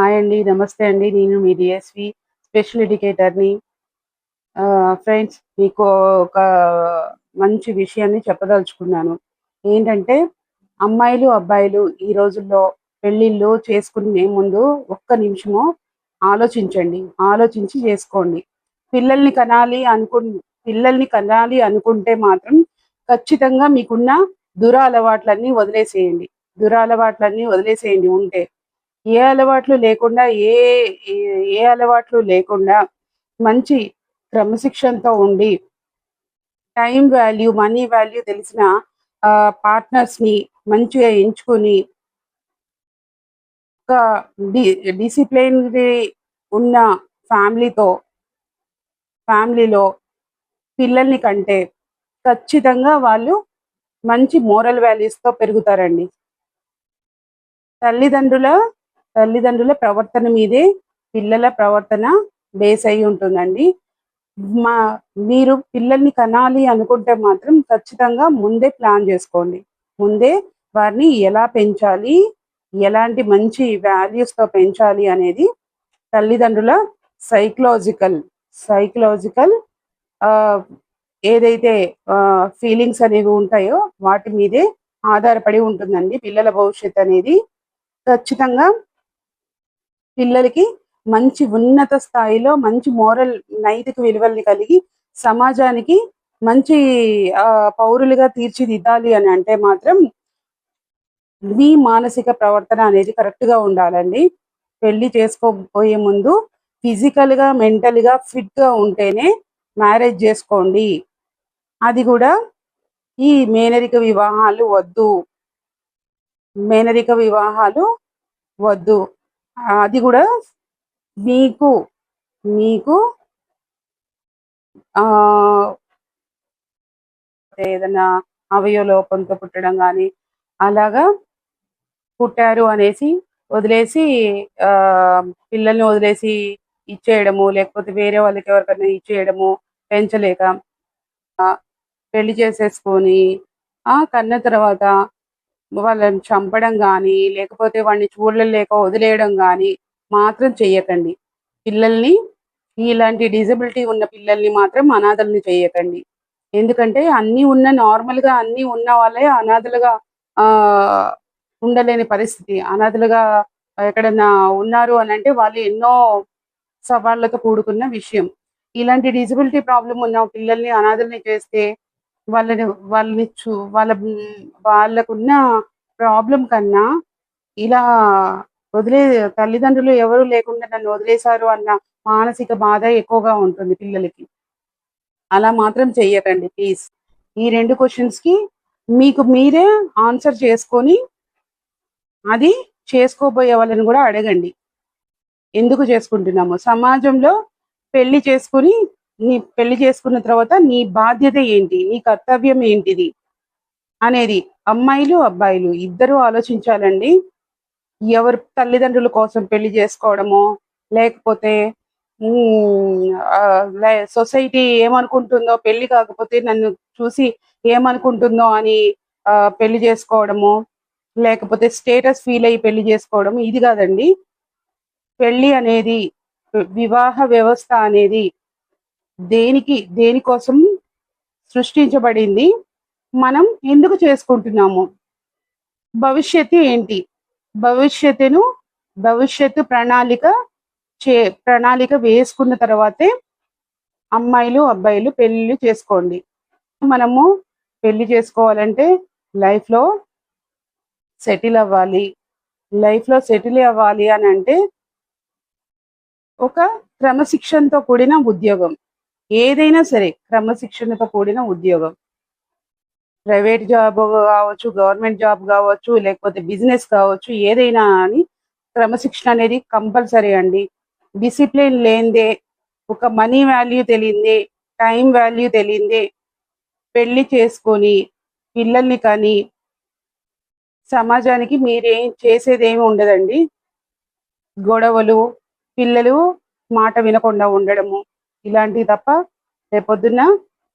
Hi అండి నమస్తే అండి. నేను మీ డిఎస్వి స్పెషల్ ఎడ్యుకేటర్ని. ఫ్రెండ్స్ మీకు ఒక మంచి విషయాన్ని చెప్పదలుచుకున్నాను. ఏంటంటే అమ్మాయిలు అబ్బాయిలు ఈ రోజుల్లో పెళ్ళిళ్ళు చేసుకునే ముందు ఒక్క నిమిషము ఆలోచించండి. ఆలోచించి చేసుకోండి. పిల్లల్ని కనాలి అనుకు పిల్లల్ని కనాలి అనుకుంటే మాత్రం ఖచ్చితంగా మీకున్న దురాలవాట్లన్నీ వదిలేసేయండి. దురాలవాట్లన్నీ వదిలేసేయండి ఉంటే. ఏ అలవాట్లు లేకుండా ఏ ఏ అలవాట్లు లేకుండా మంచి క్రమశిక్షణతో ఉండి టైం వాల్యూ మనీ వాల్యూ తెలిసిన పార్ట్నర్స్ని మంచిగా ఎంచుకొని ఒక డి డిసిప్లైన్ ఉన్న ఫ్యామిలీతో ఫ్యామిలీలో పిల్లల్ని కంటే ఖచ్చితంగా వాళ్ళు మంచి మోరల్ వాల్యూస్తో పెరుగుతారండి. తల్లిదండ్రుల తల్లిదండ్రుల ప్రవర్తన మీదే పిల్లల ప్రవర్తన బేస్ అయి ఉంటుందండి. మా మీరు పిల్లల్ని కనాలి అనుకుంటే మాత్రం ఖచ్చితంగా ముందే ప్లాన్ చేసుకోండి. ముందే వారిని ఎలా పెంచాలి ఎలాంటి మంచి వాల్యూస్తో పెంచాలి అనేది తల్లిదండ్రుల సైకలాజికల్ సైకలాజికల్ ఏదైతే ఫీలింగ్స్ అనేవి ఉంటాయో వాటి మీదే ఆధారపడి ఉంటుందండి. పిల్లల భవిష్యత్ అనేది ఖచ్చితంగా పిల్లలకి మంచి ఉన్నత స్థాయిలో మంచి మోరల్ నైతిక విలువల్ని కలిగి సమాజానికి మంచి పౌరులుగా తీర్చిదిద్దాలి అని అంటే మాత్రం మీ మానసిక ప్రవర్తన అనేది కరెక్ట్గా ఉండాలండి. పెళ్ళి చేసుకోబోయే ముందు ఫిజికల్గా మెంటల్గా ఫిట్గా ఉంటేనే మ్యారేజ్ చేసుకోండి. అది కూడా ఈ మేనరిక వివాహాలు వద్దు. మేనరిక వివాహాలు వద్దు. అది కూడా మీకు మీకు ఏదైనా అవయవలోపంతో పుట్టడం కానీ అలాగా పుట్టారు అనేసి వదిలేసి పిల్లల్ని వదిలేసి ఇచ్చేయడము లేకపోతే వేరే వాళ్ళకి ఎవరికైనా ఇచ్చేయడము పెంచలేక పెళ్ళి చేసేసుకొని కన్న తర్వాత వాళ్ళని చంపడం కానీ లేకపోతే వాడిని చూడలేక వదిలేయడం కానీ మాత్రం చెయ్యకండి పిల్లల్ని ఇలాంటి డిజబిలిటీ ఉన్న పిల్లల్ని మాత్రం అనాథల్ని చేయకండి. ఎందుకంటే అన్నీ ఉన్న నార్మల్గా అన్నీ ఉన్న వాళ్ళే అనాథలుగా ఉండలేని పరిస్థితి. అనాథలుగా ఎక్కడన్నా ఉన్నారు అని అంటే వాళ్ళు ఎన్నో సవాళ్ళతో కూడుకున్న విషయం. ఇలాంటి డిజబిలిటీ ప్రాబ్లం ఉన్న పిల్లల్ని అనాథల్ని చేస్తే వాళ్ళని వాళ్ళని చూ వాళ్ళ వాళ్ళకున్న ప్రాబ్లం కన్నా ఇలా వదిలే తల్లిదండ్రులు ఎవరు లేకుండా నన్ను వదిలేశారు అన్న మానసిక బాధ ఎక్కువగా ఉంటుంది పిల్లలకి. అలా మాత్రం చెయ్యకండి ప్లీజ్. ఈ రెండు క్వశ్చన్స్కి మీకు మీరే ఆన్సర్ చేసుకొని అది చేసుకోబోయే వాళ్ళని కూడా అడగండి. ఎందుకు చేసుకుంటున్నాము? సమాజంలో పెళ్ళి చేసుకుని నీ పెళ్ళి చేసుకున్న తర్వాత నీ బాధ్యత ఏంటి? నీ కర్తవ్యం ఏంటిది? అనేది అమ్మాయిలు అబ్బాయిలు ఇద్దరూ ఆలోచించాలండి. ఎవరు తల్లిదండ్రుల కోసం పెళ్ళి చేసుకోవడమో లేకపోతే సొసైటీ ఏమనుకుంటుందో పెళ్ళి కాకపోతే నన్ను చూసి ఏమనుకుంటుందో అని పెళ్ళి చేసుకోవడము లేకపోతే స్టేటస్ ఫీల్ అయ్యి పెళ్ళి చేసుకోవడం ఇది కాదండి. పెళ్ళి అనేది వివాహ వ్యవస్థ అనేది దేనికి దేనికోసం సృష్టించబడింది మనం ఎందుకు చేసుకుంటున్నాము? భవిష్యత్తు ఏంటి? భవిష్యత్తును భవిష్యత్తు ప్రణాళిక చే ప్రణాళిక వేసుకున్న తర్వాతే అమ్మాయిలు అబ్బాయిలు పెళ్ళి చేసుకోండి. మనము పెళ్ళి చేసుకోవాలంటే లైఫ్లో సెటిల్ అవ్వాలి. లైఫ్లో సెటిల్ అవ్వాలి అని అంటే ఒక క్రమశిక్షణతో కూడిన ఉద్యోగం. ఏదైనా సరే క్రమశిక్షణతో కూడిన ఉద్యోగం. ప్రైవేట్ జాబ్ కావచ్చు గవర్నమెంట్ జాబ్ కావచ్చు లేకపోతే బిజినెస్ కావచ్చు ఏదైనా అని క్రమశిక్షణ అనేది కంపల్సరీ అండి. డిసిప్లిన్ లేనిదే ఒక మనీ వాల్యూ తెలియందే టైం వాల్యూ తెలియందే పెళ్ళి చేసుకొని పిల్లల్ని కానీ సమాజానికి మీరేం చేసేదేమి ఉండదండి. గొడవలు పిల్లలు మాట వినకుండా ఉండడము ఇలాంటివి తప్ప రేపొద్దున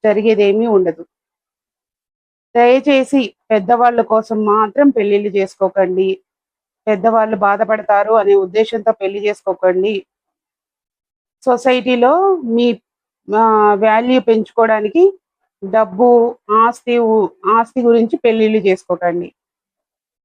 జరిగేదేమీ ఉండదు. దయచేసి పెద్దవాళ్ళ కోసం మాత్రం పెళ్ళిళ్ళు చేసుకోకండి. పెద్దవాళ్ళు బాధపడతారు అనే ఉద్దేశంతో పెళ్ళి చేసుకోకండి. సొసైటీలో మీ వాల్యూ పెంచుకోవడానికి డబ్బు ఆస్తి ఆస్తి గురించి పెళ్ళిళ్ళు చేసుకోకండి.